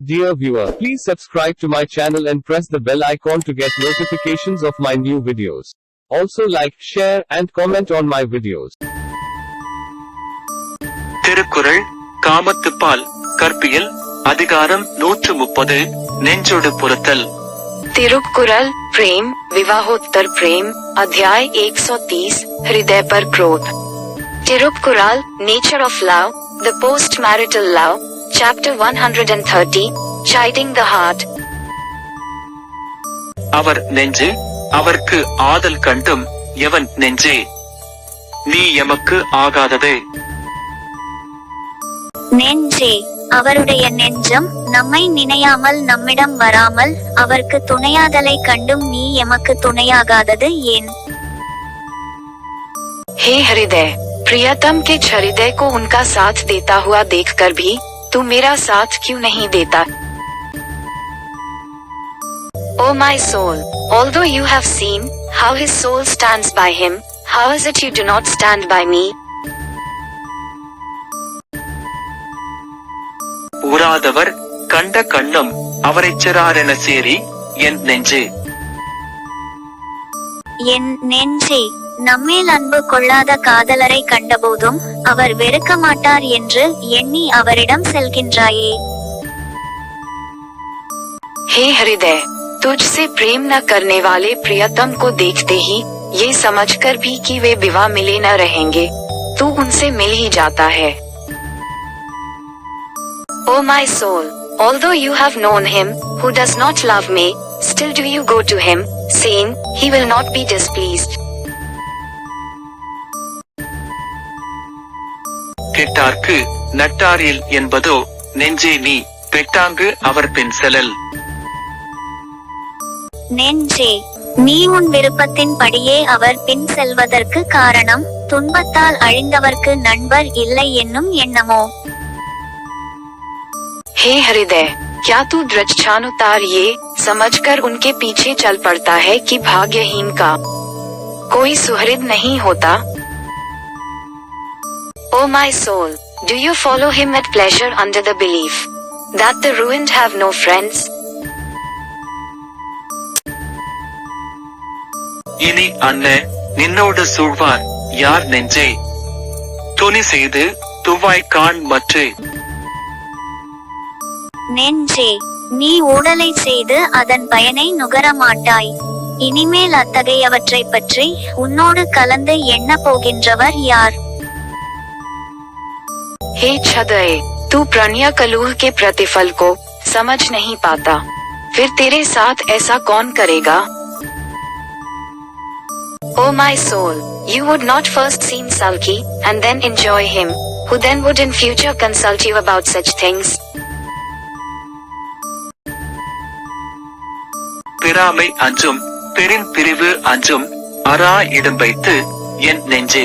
Dear viewer, please subscribe to my channel and press the bell icon to get notifications of my new videos. Also like, share, and comment on my videos. Thirukkural காமத்துப்பால் கற்பியல் அதிகாரம் நூற்று முப்பது நெஞ்சொடு பொறுத்தல் तिरुक्कुरल प्रेम विवाहोत्तर प्रेम अध्याय 130 हृदय पर क्रोध Thirukkural nature of love the post marital love chapter 130 chiding the heart அவர் நெஞ்சு அவர்க்கு ஆதல் கண்டும் எவன் நெஞ்சே நீ எமக்கு ஆகாதது நெஞ்சே அவருடைய நெஞ்சம் நம்மை நினையாமல் நம்மிடம் வராமல் அவர்க்கு துணையாதலை கண்டும் நீ எமக்கு துணையாகாதது ஏன் हे हृदय प्रियतम के हृदय को उनका साथ देता हुआ देखकर भी तू मेरा साथ क्यों नहीं देता O my soul, although you have seen how his soul stands by him, how is it you do not stand by me? உறாதவர் கண்ட கண்ணும் அவரைச் செறாரென சேரி என் நெஞ்சு என் நெஞ்சே நம்மேல் அன்பு கொள்ளாத காதலரை கண்டபோதும் அவர் வெறுக்க மாட்டார் என்று எண்ணி அவரிடம் செல்கின்றாயே हे हृदय तुझसे प्रेम न करने वाले प्रियतम को देखते ही ये समझकर भी कि वे विवाह मिले न रहेंगे तू उनसे मिल ही जाता है O my soul, although you have known him who does not love me, still do you go to him, saying, He will not be displeased. கெட்டார்க்கு நட்டாரில் என்பதோ நெஞ்சே நீ பெட்டாங்கு அவர் பின் செலல் நெஞ்சே நீ உன் விருப்பத்தின் படியே அவர் பின் செல்வதற்கு காரணம் துன்பத்தால் அழிந்தவர்க்கு நண்பர் இல்லை என்னும் எண்ணமோ हे हृदय क्या तू द्रच्छानुतार ये समझकर उनके पीछे चल पड़ता है कि भाग्यहीन का कोई सुहृद नहीं होता O my soul, do you follow him at pleasure under the belief that the ruined have no friends? இனி அண்ண நின்னோடு சூழ்வார் யார் நெஞ்சே? துணி செய்து துவாய் காண் மற்று. நெஞ்சே நீ ஊடலை செய்து அதன் பயனை நுகர மாட்டாய். இனிமேல் அத்தகையவற்றை பற்றி உன்னோடு கலந்து எண்ண போகின்றவர் யார்? हे छदय तू प्रणय कलूह के प्रतिफल को समझ नहीं पाता फिर तेरे साथ ऐसा कौन करेगा O my soul, you would not first seem sulky, and then enjoy him, who then would in future consult you about such things. பிறாமை அஞ்சும் பெரின் பிரிவு அஞ்சும் அரா இடம் வைத்து என் நெஞ்சு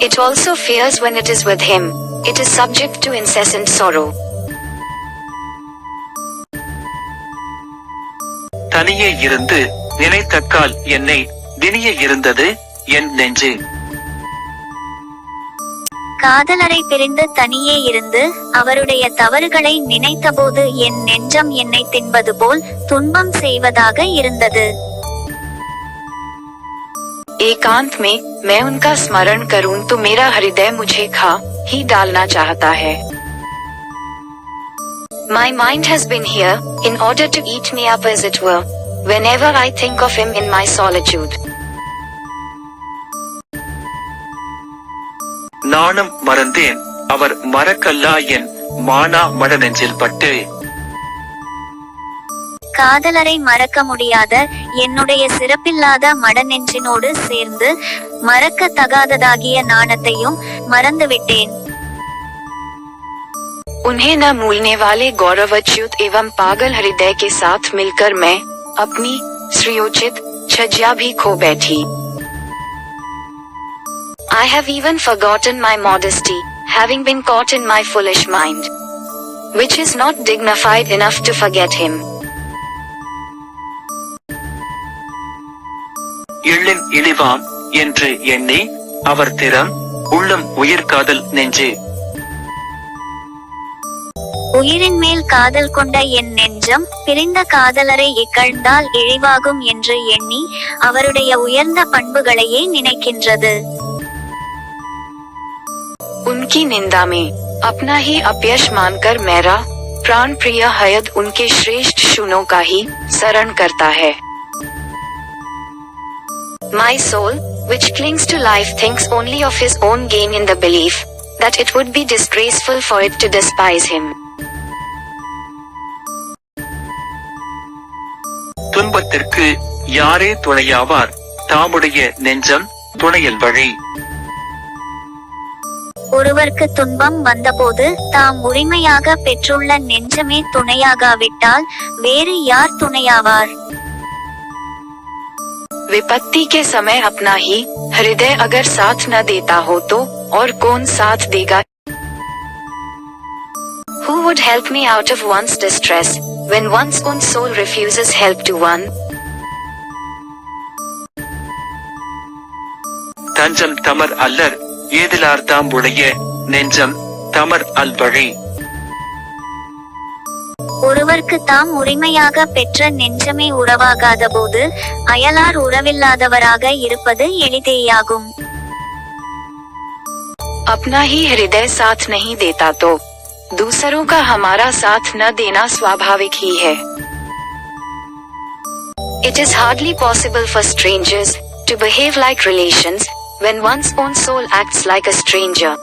It also fears when it is with him. It is subject to incessant sorrow. தனியே இருந்து நினைத்தக்கால் என்னை தினிய இருந்தது என் நெஞ்சு காதலரை பிரிந்து தனியே இருந்து அவருடைய தவறுகளை நினைத்தபோது என் நெஞ்சம் என்னை தின்பது போல் துன்பம் செய்வதாக இருந்தது एकांत में मैं उनका स्मरण करूं तो मेरा हृदय मुझे खा ही डालना चाहता है My mind has been here in order to eat me up as it were, whenever I think of him in my solitude. நானும் மறந்தேன் அவர் மறக்கல்லா என் மானா மட நெஞ்சில் பட்டு காதலரை மறக்க முடியாத என்னுடைய சிறப்பில்லாத மடநெஞ்சினோடு சேர்ந்து மறக்க தகாததாகிய நாணத்தையும் மறந்துவிட்டேன் उन्हें न मूलने वाले गौरवच्युत एवं पागल हृदय के साथ मिलकर मैं अपनी श्रियोचित छज्जा भी खो बैठी I have even forgotten my modesty, having been caught in my foolish mind. Which is not dignified enough to forget him. எள்ளின் இழிவாம் என்று எண்ணி அவர் திறம் உள்ளம் உயிர்காதல் நெஞ்சே உயிரின் மேல் காதல் கொண்ட என் நெஞ்சம் பிரிந்த காதலரை இகழ்ந்தால் இழிவாகும் என்று எண்ணி அவருடைய உயர்ந்த பண்புகளையே நினைக்கின்றது उनकी निंदा में अपना ही अपयश मानकर मेरा प्राण प्रिय हयद उनके श्रेष्ठ शुनों का ही शरण करता है My soul, which clings to life, thinks only of his own gain in the belief that it would be disgraceful for it to despise him. துன்பத்திற்கு யாரே துணையாவார் தாமுடைய நெஞ்சம் துணையல் வழி ஒருவர்க்கு துன்பம் வந்தபோது தாம் உரிமையாக பெற்றுள்ள நெஞ்சமே துணையாகாவிட்டால் வேறு யார் துணையாவார் विपत्ति के समय अपना ही हृदय अगर साथ न देता हो तो और कौन साथ देगा Who would help me out of one's distress when one's own soul refuses help to one? தஞ்சம் தமர் அல்லர் ஏதிலார் தாம் உடைய நெஞ்சம் தமர் அல்வழி ஒருவர்க்கு தாம் உரிமையாக பெற்ற நெஞ்சமே உறவாகாத போது அயலார் உறவில்லாதவராக இருப்பது எளிதேயாகும் अपना ही हृदय साथ नहीं देता तो दूसरों का हमारा साथ न देना स्वाभाविक ही है It is hardly possible for strangers to behave like relations when one's own soul acts like a stranger.